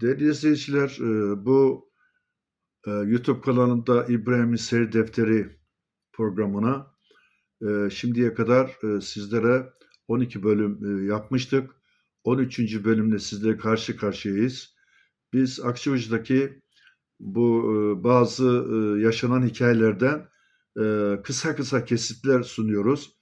Değerli izleyiciler, e, bu e, YouTube kanalında İbrahim'in Seyir Defteri programına e, şimdiye kadar sizlere 12 bölüm yapmıştık. 13. bölümle sizlere karşı karşıyayız. Biz Akçavucu'daki bu bazı yaşanan hikayelerden kısa kısa kesitler sunuyoruz.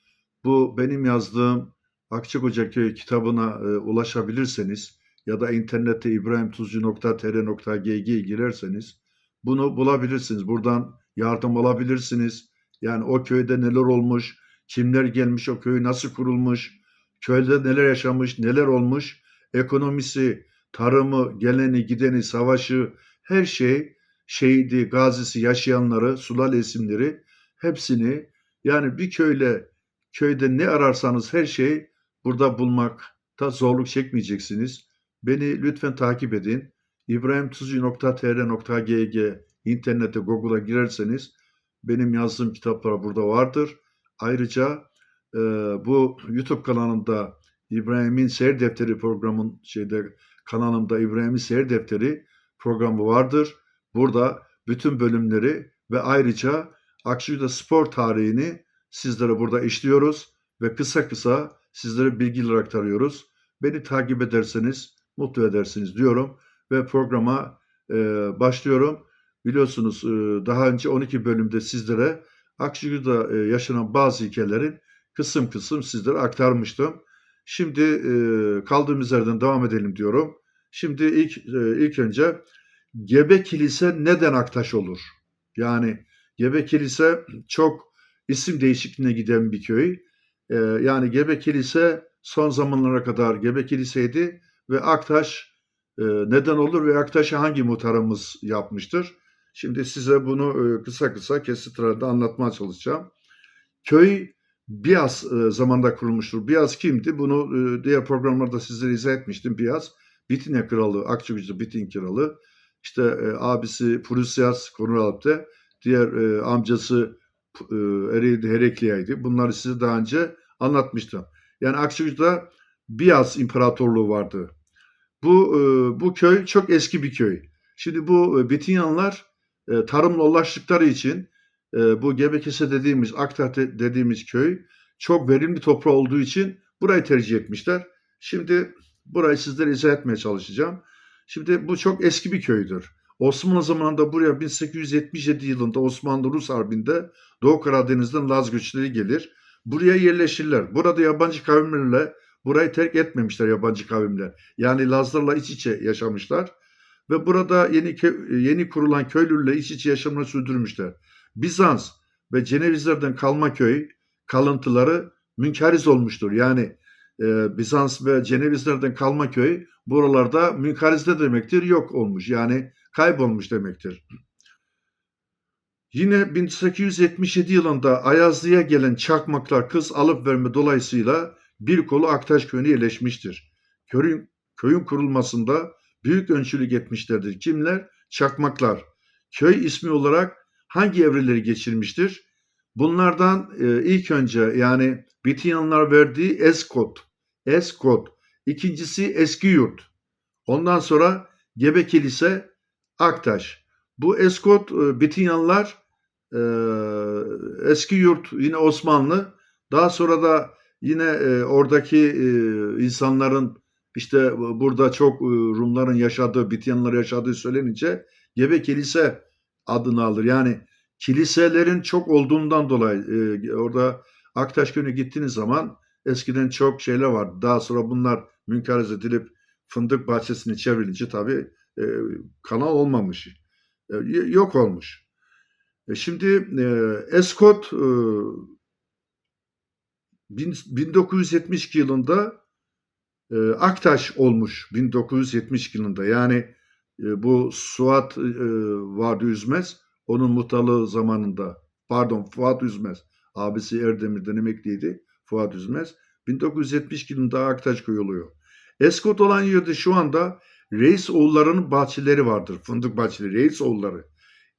Bu benim yazdığım Akçakoca kitabına ulaşabilirseniz ya da internette ibrahimtuzcu.tr.gg'ye girerseniz bunu bulabilirsiniz. Buradan yardım alabilirsiniz. Yani o köyde neler olmuş, kimler gelmiş, o köy nasıl kurulmuş, köyde neler yaşamış, neler olmuş, ekonomisi, tarımı, geleni, gideni, savaşı, her şey, şehidi, gazisi, yaşayanları, sulal isimleri hepsini yani bir köyle köyde ne ararsanız her şey burada bulmakta zorluk çekmeyeceksiniz. Beni lütfen takip edin. ibrahimtuzcu.tr.gg internete Google'a girerseniz benim yazdığım kitaplar burada vardır. Ayrıca e, bu YouTube kanalında İbrahim'in Seyir Defteri programın şeyde kanalımda İbrahim'in Seyir Defteri programı vardır. Burada bütün bölümleri ve ayrıca Akşu'da spor tarihini sizlere burada işliyoruz ve kısa kısa sizlere bilgiler aktarıyoruz. Beni takip ederseniz mutlu edersiniz diyorum ve programa e, başlıyorum. Biliyorsunuz e, daha önce 12 bölümde sizlere Akşu'da e, yaşanan bazı hikayelerin kısım kısım sizlere aktarmıştım. Şimdi e, kaldığımız yerden devam edelim diyorum. Şimdi ilk e, ilk önce Gebe Kilise neden Aktaş olur? Yani Gebe Kilise çok isim değişikliğine giden bir köy. Ee, yani Gebe Kilise son zamanlara kadar Gebe Kilise'ydi ve Aktaş e, neden olur ve Aktaş'ı hangi muhtarımız yapmıştır? Şimdi size bunu e, kısa kısa kesitlerde anlatmaya çalışacağım. Köy Biyaz e, zamanda kurulmuştur. Biyaz kimdi? Bunu e, diğer programlarda sizlere izah etmiştim. Biyaz, Bitine Kralı, Akçakoca Bitin Kralı. İşte e, abisi Prusyas Konralp'te, diğer e, amcası e, Ereğli. Bunları size daha önce anlatmıştım. Yani Akçakoca'da Biyaz İmparatorluğu vardı. Bu e, bu köy çok eski bir köy. Şimdi bu e, Bitinyanlar e, tarımla ulaştıkları için e, bu Gebekese dediğimiz Aktar de- dediğimiz köy çok verimli toprağı olduğu için burayı tercih etmişler. Şimdi burayı sizlere izah etmeye çalışacağım. Şimdi bu çok eski bir köydür. Osmanlı zamanında buraya 1877 yılında Osmanlı-Rus Harbi'nde Doğu Karadeniz'den Laz göçleri gelir. Buraya yerleşirler. Burada yabancı kavimlerle burayı terk etmemişler yabancı kavimler. Yani Lazlarla iç içe yaşamışlar. Ve burada yeni yeni kurulan köylülerle iç içe yaşamını sürdürmüşler. Bizans ve Cenevizlerden kalma köy kalıntıları münkariz olmuştur. Yani e, Bizans ve Cenevizlerden kalma köy buralarda münkarizde demektir yok olmuş. Yani kaybolmuş demektir. Yine 1877 yılında Ayazlı'ya gelen çakmaklar kız alıp verme dolayısıyla bir kolu Aktaş köyüne yerleşmiştir. Köyün, köyün kurulmasında büyük öncülük etmişlerdir. Kimler? Çakmaklar. Köy ismi olarak hangi evreleri geçirmiştir? Bunlardan e, ilk önce yani Bitinyanlar verdiği Eskot. Eskot. İkincisi Eski Yurt. Ondan sonra Gebe Kilise, Aktaş. Bu Eskot e, Bitinyanlar e, eski yurt yine Osmanlı. Daha sonra da yine e, oradaki e, insanların işte burada çok e, Rumların yaşadığı, Bityanlar yaşadığı söylenince Gebe Kilise adını alır. Yani kiliselerin çok olduğundan dolayı e, orada Aktaş Köyü'ne gittiğiniz zaman eskiden çok şeyler vardı. Daha sonra bunlar münkariz edilip fındık bahçesini çevrilince tabii e, kanal olmamış. E, yok olmuş. E, şimdi e, Escott e, 1972 yılında e, Aktaş olmuş 1972 yılında. Yani e, bu Suat e, vardı Üzmez onun muhtarlığı zamanında pardon Fuat Üzmez abisi Erdemir'den emekliydi Fuat Üzmez 1970 yılında Aktaş köyü oluyor. Eskot olan yerde şu anda Reis oğullarının bahçeleri vardır. Fındık bahçeleri, Reis oğulları.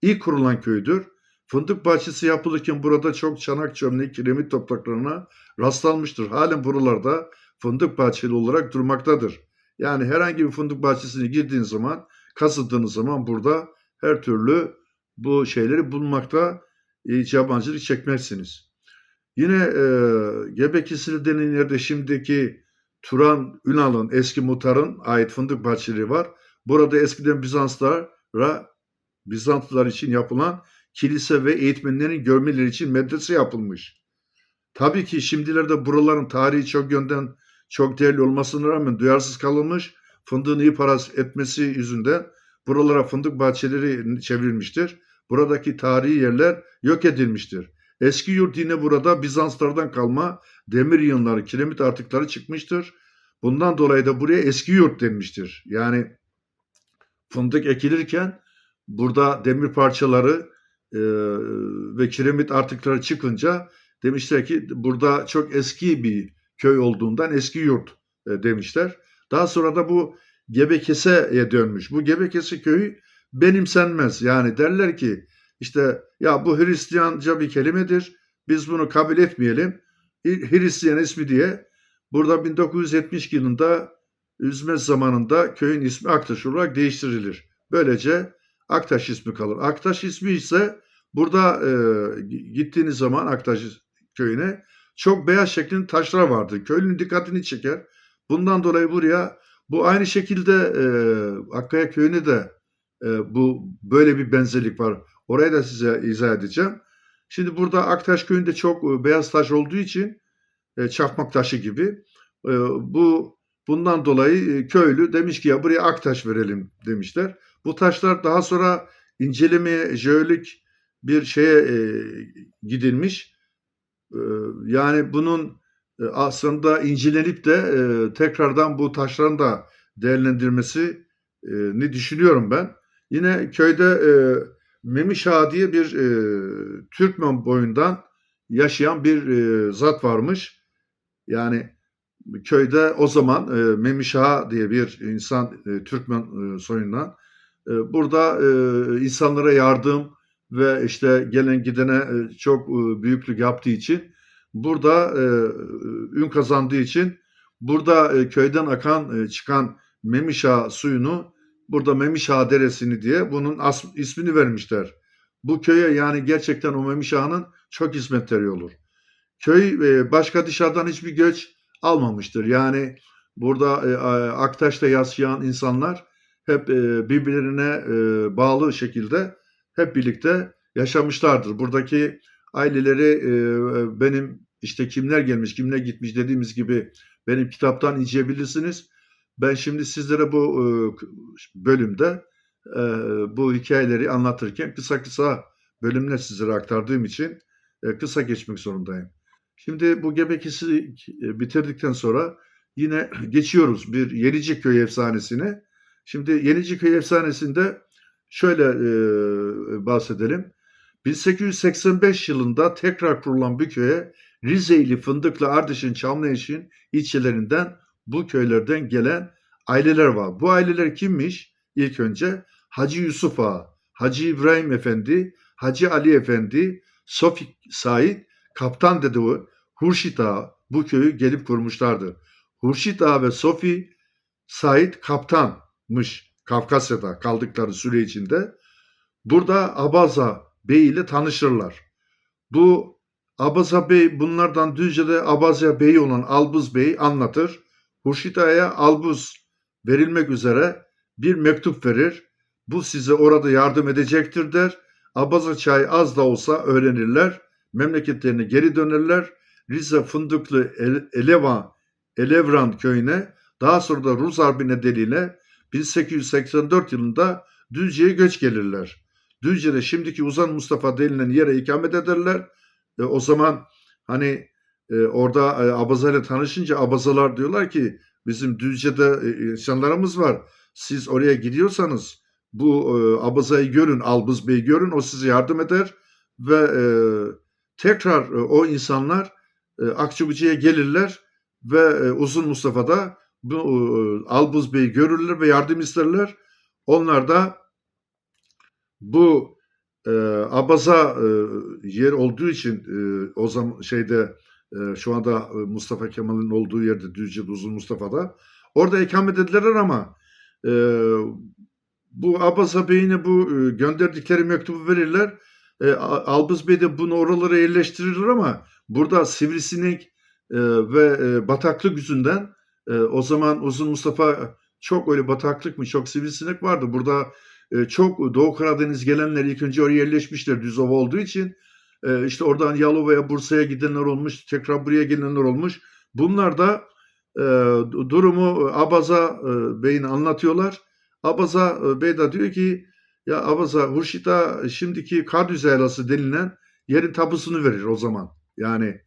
İlk kurulan köydür. Fındık bahçesi yapılırken burada çok çanak çömlek kiremit topraklarına rastlanmıştır. Halen buralarda fındık bahçeli olarak durmaktadır. Yani herhangi bir fındık bahçesine girdiğiniz zaman, kazıdığınız zaman burada her türlü bu şeyleri bulmakta hiç yabancılık çekmezsiniz. Yine e, Gebekisili denilen yerde şimdiki Turan Ünal'ın eski muhtarın ait fındık bahçeleri var. Burada eskiden Bizanslara Bizantlılar için yapılan kilise ve eğitmenlerin görmeleri için medrese yapılmış. Tabii ki şimdilerde buraların tarihi çok yönden çok değerli olmasına rağmen duyarsız kalınmış. Fındığın iyi para etmesi yüzünden buralara fındık bahçeleri çevrilmiştir. Buradaki tarihi yerler yok edilmiştir. Eski yurt yine burada Bizanslardan kalma demir yığınları, kiremit artıkları çıkmıştır. Bundan dolayı da buraya eski yurt denmiştir. Yani fındık ekilirken burada demir parçaları e, ve kiremit artıkları çıkınca demişler ki burada çok eski bir köy olduğundan eski yurt e, demişler. Daha sonra da bu Gebekese'ye dönmüş. Bu Gebekese köyü benimsenmez. Yani derler ki işte ya bu Hristiyanca bir kelimedir. Biz bunu kabul etmeyelim. Hristiyan ismi diye burada 1970 yılında Üzmez zamanında köyün ismi Aktaş olarak değiştirilir. Böylece Aktaş ismi kalır. Aktaş ismi ise burada e, gittiğiniz zaman Aktaş köyüne çok beyaz şeklinde taşlar vardır. Köylünün dikkatini çeker. Bundan dolayı buraya bu aynı şekilde e, Akkaya köyüne de e, bu böyle bir benzerlik var. Orayı da size izah edeceğim. Şimdi burada Aktaş köyünde çok e, beyaz taş olduğu için e, çakmak taşı gibi e, bu bundan dolayı e, köylü demiş ki ya buraya Aktaş verelim demişler. Bu taşlar daha sonra incelemeye jeolik bir şeye e, gidilmiş. E, yani bunun e, aslında incelenip de e, tekrardan bu taşların da değerlendirmesi e, ne düşünüyorum ben. Yine köyde e, Memiş Ağa diye bir e, Türkmen boyundan yaşayan bir e, zat varmış. Yani köyde o zaman e, Memiş Ağa diye bir insan e, Türkmen e, soyundan burada e, insanlara yardım ve işte gelen gidene e, çok e, büyüklük yaptığı için burada ün kazandığı için burada köyden akan çıkan Memişa suyunu burada Memişa Deresi'ni diye bunun ismini vermişler. Bu köye yani gerçekten o Memişa'nın çok hizmetleri olur. Köy başka dışarıdan hiçbir göç almamıştır. Yani burada Aktaş'ta yaşayan insanlar hep e, birbirine e, bağlı şekilde hep birlikte yaşamışlardır. Buradaki aileleri e, benim işte kimler gelmiş, kimler gitmiş dediğimiz gibi benim kitaptan inceleyebilirsiniz. Ben şimdi sizlere bu e, bölümde bu hikayeleri anlatırken kısa kısa bölümler sizlere aktardığım için kısa geçmek zorundayım. Şimdi bu Gebekisi bitirdikten sonra yine geçiyoruz bir Yeniceköy efsanesine. Şimdi Yeniceköy efsanesinde şöyle bahsedelim. 1885 yılında tekrar kurulan bu köye Rizeyli, Fındıklı, Ardeşin, Çamlıeşin ilçelerinden bu köylerden gelen aileler var. Bu aileler kimmiş? İlk önce Hacı Yusuf Ağa, Hacı İbrahim Efendi, Hacı Ali Efendi, Sofi Said, Kaptan Dedevi, Hurşit Ağa bu köyü gelip kurmuşlardır. Hurşit Ağa ve Sofi Said kaptanmış Kafkasya'da kaldıkları süre içinde. Burada Abaza Bey ile tanışırlar. Bu Abaza Bey bunlardan Düzce'de Abaza Bey olan Albuz Bey anlatır. Hurşit Albuz verilmek üzere bir mektup verir. Bu size orada yardım edecektir der. Abaza çay az da olsa öğrenirler. Memleketlerine geri dönerler. Rize Fındıklı Elevan, Elevran köyüne daha sonra da Rus Harbi nedeniyle 1884 yılında Düzce'ye göç gelirler. Düzce'de şimdiki Uzan Mustafa denilen yere ikamet ederler. E, o zaman hani e, orada e, Abaza ile tanışınca Abazalar diyorlar ki bizim Düzce'de e, insanlarımız var. Siz oraya gidiyorsanız bu e, Abaza'yı görün, Albız Bey'i görün. O size yardım eder ve e, tekrar e, o insanlar e, Akçabucu'ya gelirler ve e, Uzun Mustafa'da bu e, Albuz Bey'i görürler ve yardım isterler. Onlar da bu e, Abaza e, yer olduğu için e, o zaman şeyde e, şu anda Mustafa Kemal'in olduğu yerde Düzce Uzun Mustafa'da Orada ikamet ediler ama e, bu Abbas Bey'ine bu e, gönderdikleri mektubu verirler. E, A- Albız Bey de bunu oralara yerleştirirler ama burada sivrisinek e, ve e, bataklık yüzünden e, o zaman Uzun Mustafa çok öyle bataklık mı çok sivrisinek vardı. Burada e, çok Doğu Karadeniz gelenler ilk önce oraya yerleşmişler düz ova olduğu için. E, işte oradan Yalova'ya, Bursa'ya gidenler olmuş, tekrar buraya gelenler olmuş. Bunlar da e, durumu Abaza e, Bey'in anlatıyorlar. Abaza e, Bey de diyor ki ya Abaza Hurşit'a şimdiki Kardüz Yaylası denilen yerin tapusunu verir o zaman. Yani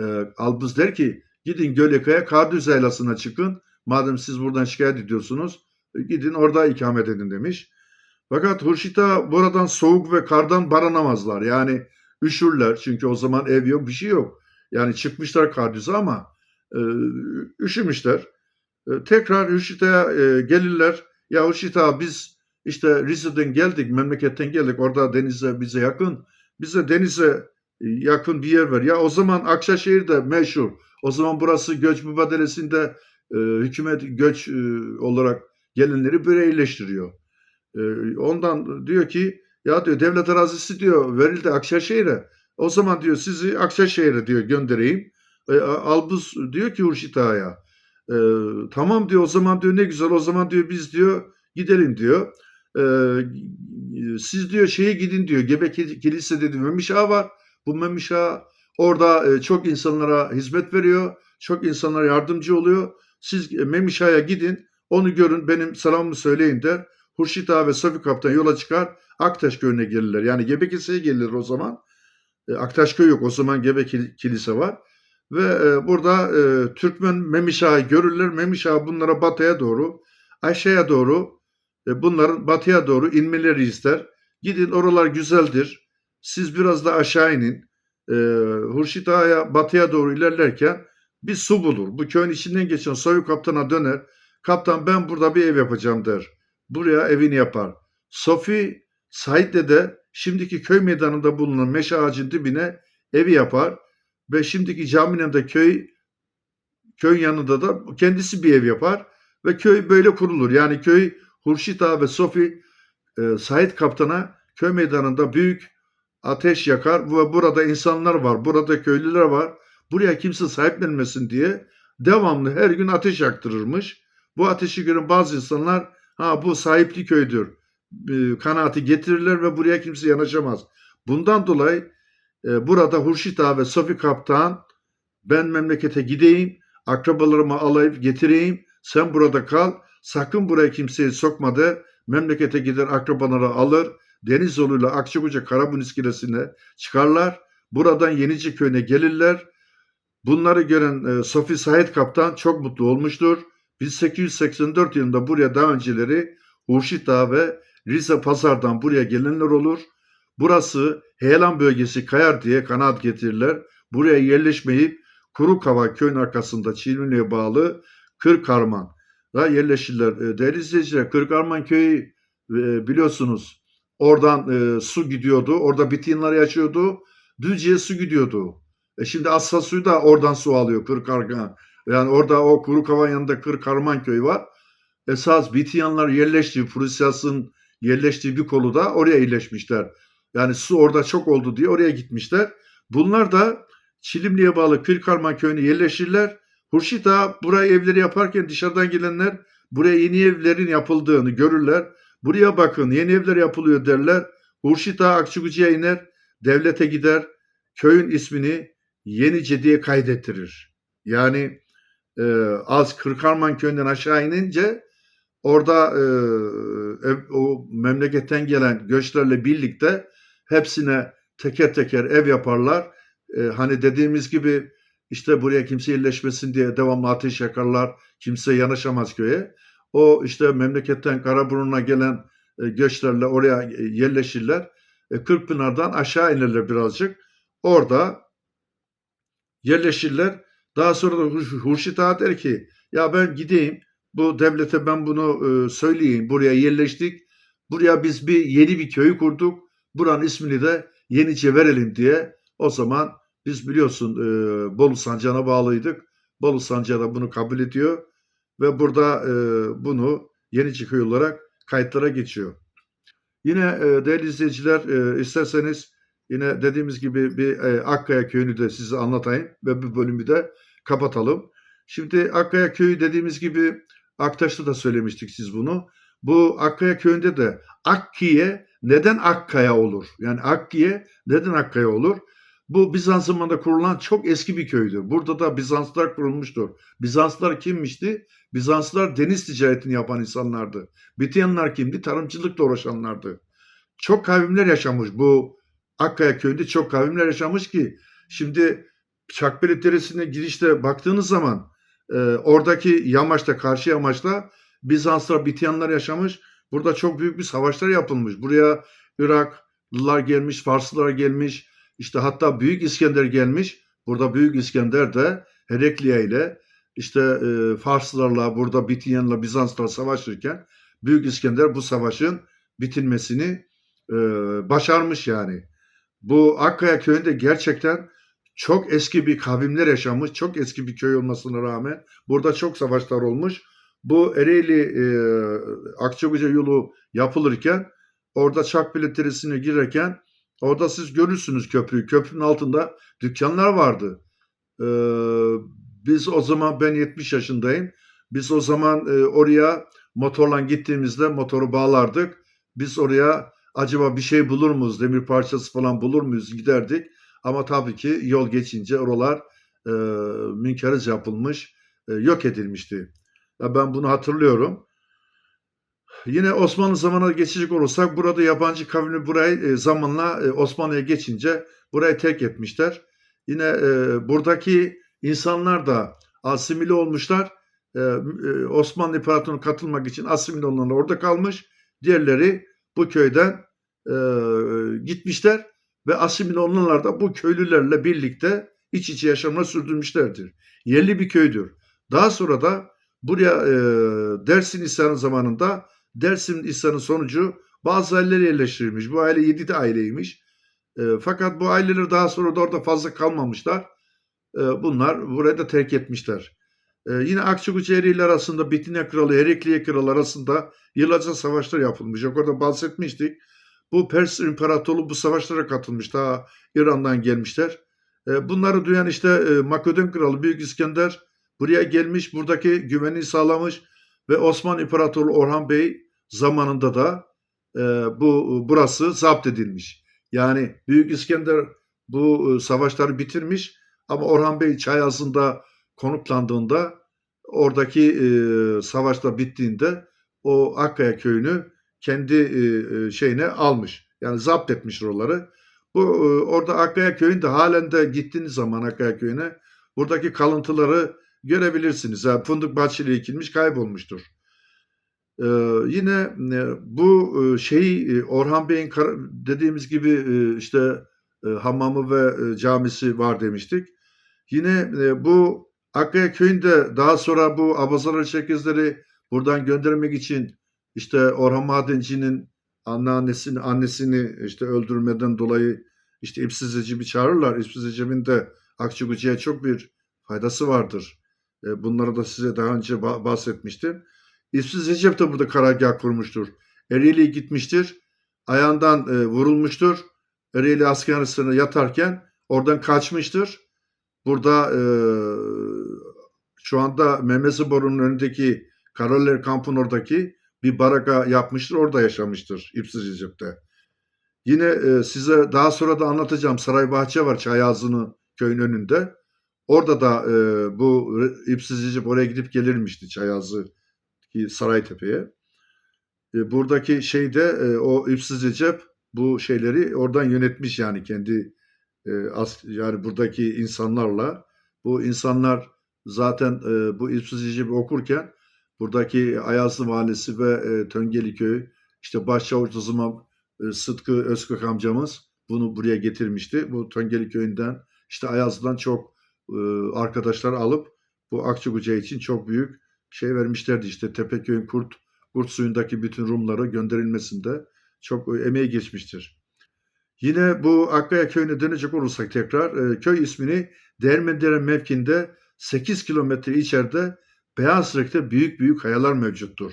e, Albız der ki gidin Gölekaya Kardüz Yaylası'na çıkın. Madem siz buradan şikayet ediyorsunuz e, gidin orada ikamet edin demiş. Fakat Hurşit'a buradan soğuk ve kardan barınamazlar. Yani üşürler çünkü o zaman ev yok bir şey yok. Yani çıkmışlar Kardüz'e ama e, üşümüşler. E, tekrar Hurşit'e e, gelirler. Ya Hurşit biz işte Rize'den geldik, memleketten geldik. Orada denize bize yakın. Bize denize yakın bir yer ver. Ya o zaman Akşaşehir de meşhur. O zaman burası göç mübadelesinde e, hükümet göç e, olarak gelenleri böyle iyileştiriyor. E, ondan diyor ki ya diyor devlet arazisi diyor verildi Akşaşehir'e. O zaman diyor sizi Akşaşehir'e diyor göndereyim. E, Albus diyor ki Hurşit Ağa'ya e, tamam diyor o zaman diyor ne güzel o zaman diyor biz diyor gidelim diyor. E, siz diyor şeye gidin diyor. Gebek Kilise dedi Memiş Ağa var. Bu Memiş Ağa orada e, çok insanlara hizmet veriyor. Çok insanlara yardımcı oluyor. Siz e, Memiş Ağa'ya gidin. Onu görün benim selamımı söyleyin der. Hurşit Ağa ve Sofi Kaptan yola çıkar. Aktaş köyüne gelirler. Yani Gebek Kilise'ye gelirler o zaman. E, Aktaş köy yok. O zaman Gebek Kilise var. Ve burada Türkmen Memiş Ağa'yı görürler. Memiş bunlara batıya doğru, aşağıya doğru, bunların batıya doğru inmeleri ister. Gidin oralar güzeldir. Siz biraz da aşağı inin. E, Hurşit Ağa'ya batıya doğru ilerlerken bir su bulur. Bu köyün içinden geçen soyu kaptana döner. Kaptan ben burada bir ev yapacağım der. Buraya evini yapar. Sofi Said'le de şimdiki köy meydanında bulunan meşe ağacın dibine evi yapar ve şimdiki caminin de köy köy yanında da kendisi bir ev yapar ve köy böyle kurulur. Yani köy Hurşit Ağa ve Sofi e, Said Kaptan'a köy meydanında büyük ateş yakar ve burada insanlar var, burada köylüler var. Buraya kimse sahiplenmesin diye devamlı her gün ateş yaktırırmış. Bu ateşi gören bazı insanlar ha bu sahipli köydür e, kanaati getirirler ve buraya kimse yanaşamaz. Bundan dolayı e, burada Hurşit Ağa ve Sofi Kaptan ben memlekete gideyim, akrabalarımı alayıp getireyim, sen burada kal, sakın buraya kimseyi sokma de, memlekete gider akrabaları alır, deniz yoluyla Akçakoca Karabun iskelesine çıkarlar, buradan Yenice köyüne gelirler. Bunları gören e, Sofi Said Kaptan çok mutlu olmuştur. 1884 yılında buraya daha önceleri Hurşit Ağa ve Rize Pazar'dan buraya gelenler olur. Burası heyelan bölgesi kayar diye kanaat getirirler. Buraya yerleşmeyip Kurukava köyün arkasında Çilmili'ye bağlı Kırkarman da yerleşirler. E, değerli izleyiciler Kırkarman köyü e, biliyorsunuz oradan e, su gidiyordu. Orada bitinler yaşıyordu. Düzce'ye su gidiyordu. E şimdi Asla suyu da oradan su alıyor Kırkarman. Yani orada o Kurukava yanında Kırkarman köyü var. Esas Bitiyanlar yerleştiği, Prusyas'ın yerleştiği bir kolu da oraya yerleşmişler. Yani su orada çok oldu diye oraya gitmişler. Bunlar da Çilimli'ye bağlı Kırkarman köyüne yerleşirler. Hurşit Ağa buraya evleri yaparken dışarıdan gelenler buraya yeni evlerin yapıldığını görürler. Buraya bakın yeni evler yapılıyor derler. Hurşit Ağa Akçukucu'ya iner, devlete gider, köyün ismini Yenice diye kaydettirir. Yani e, az Kırkarman köyünden aşağı inince orada e, o memleketten gelen göçlerle birlikte hepsine teker teker ev yaparlar. E, hani dediğimiz gibi işte buraya kimse yerleşmesin diye devamlı ateş yakarlar. Kimse yanaşamaz köye. O işte memleketten Karaburun'a gelen e, göçlerle oraya e, yerleşirler. E, Kırkpınar'dan aşağı inerler birazcık. Orada yerleşirler. Daha sonra da Hur- Hurşit Ağa der ki ya ben gideyim bu devlete ben bunu e, söyleyeyim. Buraya yerleştik. Buraya biz bir yeni bir köy kurduk. Buranın ismini de Yenice verelim diye. O zaman biz biliyorsun e, Bolu Sancağı'na bağlıydık. Bolu Sancağı da bunu kabul ediyor. Ve burada e, bunu Yeniçiköy olarak kayıtlara geçiyor. Yine e, değerli izleyiciler e, isterseniz yine dediğimiz gibi bir e, Akkaya köyünü de size anlatayım ve bu bölümü de kapatalım. Şimdi Akkaya köyü dediğimiz gibi Aktaş'ta da söylemiştik siz bunu. Bu Akkaya köyünde de Akkiye neden Akkaya olur? Yani Akkiye neden Akkaya olur? Bu Bizans zamanında kurulan çok eski bir köydür. Burada da Bizanslar kurulmuştur. Bizanslar kimmişti? Bizanslar deniz ticaretini yapan insanlardı. Bityanlar kimdi? Tarımcılıkla uğraşanlardı. Çok kavimler yaşamış bu Akkaya köyünde çok kavimler yaşamış ki şimdi Çakbeli Deresi'ne girişte baktığınız zaman e, oradaki yamaçta karşı yamaçta Bizanslar, Bityanlar yaşamış. Burada çok büyük bir savaşlar yapılmış. Buraya Iraklılar gelmiş, Farslılar gelmiş. İşte hatta Büyük İskender gelmiş. Burada Büyük İskender de Herekliya ile işte e, Farslılarla burada Bityanla Bizanslar savaşırken Büyük İskender bu savaşın bitilmesini e, başarmış yani. Bu Akkaya köyünde gerçekten çok eski bir kavimler yaşamış, çok eski bir köy olmasına rağmen burada çok savaşlar olmuş. Bu Ereğli e, Akçakoca yolu yapılırken orada Çakbili Deresi'ne girerken orada siz görürsünüz köprüyü. Köprünün altında dükkanlar vardı. E, biz o zaman ben 70 yaşındayım. Biz o zaman e, oraya motorla gittiğimizde motoru bağlardık. Biz oraya acaba bir şey bulur muyuz, demir parçası falan bulur muyuz giderdik. Ama tabii ki yol geçince oralar e, münkerez yapılmış, e, yok edilmişti. Ya ben bunu hatırlıyorum. Yine Osmanlı zamanına geçecek olursak burada yabancı kavmi burayı e, zamanla e, Osmanlı'ya geçince burayı terk etmişler. Yine e, buradaki insanlar da asimile olmuşlar. Osmanlı İmparatorluğu'na katılmak için asimile olanlar orada kalmış. Diğerleri bu köyden gitmişler ve asimile olanlar da bu köylülerle birlikte iç içe yaşamını sürdürmüşlerdir. Yerli bir köydür. Daha sonra da buraya e, Dersin İsyanı zamanında Dersin İsyanı sonucu bazı aileler yerleştirilmiş. Bu aile yedi de aileymiş. E, fakat bu aileler daha sonra da orada fazla kalmamışlar. E, bunlar burayı da terk etmişler. E, yine Akçakoca Ereğli arasında Bitine Kralı, Herekliye Kralı arasında yıllarca savaşlar yapılmış. Orada bahsetmiştik. Bu Pers İmparatorluğu bu savaşlara katılmış. Daha İran'dan gelmişler. E, bunları duyan işte e, Makedon Kralı Büyük İskender buraya gelmiş, buradaki güvenliği sağlamış ve Osmanlı İmparatoru Orhan Bey zamanında da e, bu burası zapt edilmiş. Yani Büyük İskender bu e, savaşları bitirmiş ama Orhan Bey Çayazı'nda konuklandığında oradaki e, savaşta bittiğinde o Akkaya köyünü kendi e, şeyine almış. Yani zapt etmiş oraları. Bu e, orada Akkaya köyünde halen de gittiğiniz zaman Akkaya köyüne buradaki kalıntıları görebilirsiniz. Yani fındık bahçeli ekilmiş kaybolmuştur. Ee, yine e, bu e, şey e, Orhan Bey'in dediğimiz gibi e, işte e, hamamı ve e, camisi var demiştik. Yine e, bu Akkaya köyünde daha sonra bu Abazalar Çerkezleri buradan göndermek için işte Orhan Madenci'nin anneannesini annesini işte öldürmeden dolayı işte İpsiz Recep'i çağırırlar. İpsiz Recep'in de Akçakoça'ya çok bir faydası vardır. Bunları da size daha önce bahsetmiştim. İpsiz Recep de burada karargah kurmuştur. Ereğli'ye gitmiştir. Ayağından e, vurulmuştur. Ereğli asker arasında yatarken oradan kaçmıştır. Burada e, şu anda Memesi Boru'nun önündeki Karaler kampın oradaki bir baraka yapmıştır. Orada yaşamıştır İpsiz Recep'te. Yine e, size daha sonra da anlatacağım. Saray Bahçe var Çayazı'nın köyün önünde. Orada da e, bu İpsiz Recep oraya gidip gelirmişti Çayazı Saraytepe'ye. E, buradaki şeyde e, o İpsiz Recep bu şeyleri oradan yönetmiş yani kendi e, as, yani buradaki insanlarla. Bu insanlar zaten e, bu İpsiz Recep'i okurken buradaki Ayazlı Valisi ve e, Töngeli Köyü işte Başçavuş Zaman e, Sıtkı Özkök amcamız bunu buraya getirmişti. Bu Töngeli Köyü'nden işte Ayazlı'dan çok e, arkadaşlar alıp bu Akçakoca için çok büyük şey vermişlerdi işte Tepeköy'ün kurt, kurt suyundaki bütün Rumları gönderilmesinde çok emeği geçmiştir. Yine bu Akkaya köyüne dönecek olursak tekrar e, köy ismini Değirmendere mevkinde 8 kilometre içeride beyaz renkte büyük büyük kayalar mevcuttur.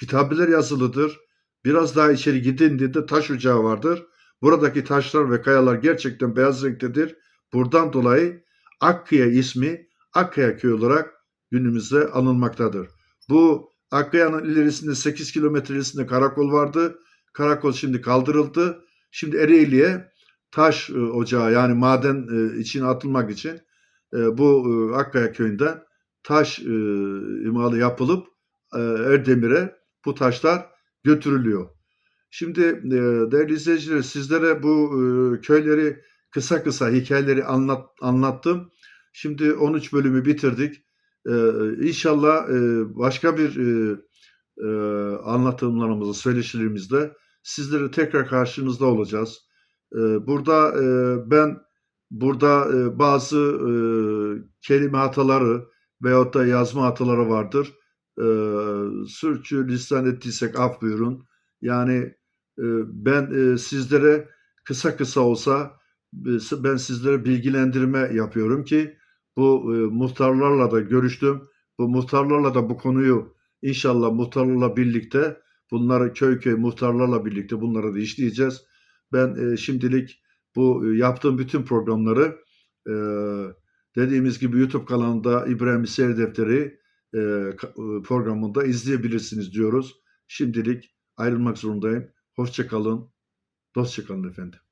Kitabeler yazılıdır. Biraz daha içeri gidildiğinde taş ocağı vardır. Buradaki taşlar ve kayalar gerçekten beyaz renktedir. Buradan dolayı Akkaya ismi Akkaya köy olarak günümüzde anılmaktadır. Bu Akkaya'nın ilerisinde 8 kilometre ilerisinde karakol vardı. Karakol şimdi kaldırıldı. Şimdi Ereğli'ye taş e, ocağı yani maden e, içine atılmak için e, bu Akkaya köyünden taş imalı yapılıp Erdemir'e bu taşlar götürülüyor. Şimdi değerli izleyiciler sizlere bu köyleri kısa kısa hikayeleri anlat, anlattım. Şimdi 13 bölümü bitirdik. E, inşallah e, başka bir e, e, anlatımlarımızda, söyleşilerimizde sizlere tekrar karşınızda olacağız. E, burada ben burada bazı kelime hataları veyahut da yazma hataları vardır. E, sürçü lisan ettiysek af buyurun. Yani ben sizlere kısa kısa olsa ben sizlere bilgilendirme yapıyorum ki bu e, muhtarlarla da görüştüm. Bu muhtarlarla da bu konuyu inşallah muhtarlarla birlikte bunları köy köy muhtarlarla birlikte bunları da işleyeceğiz. Ben e, şimdilik bu e, yaptığım bütün programları e, dediğimiz gibi YouTube kanalında İbrahim Seyir Defteri e, e, programında izleyebilirsiniz diyoruz. Şimdilik ayrılmak zorundayım. Hoşçakalın. Dostçakalın efendim.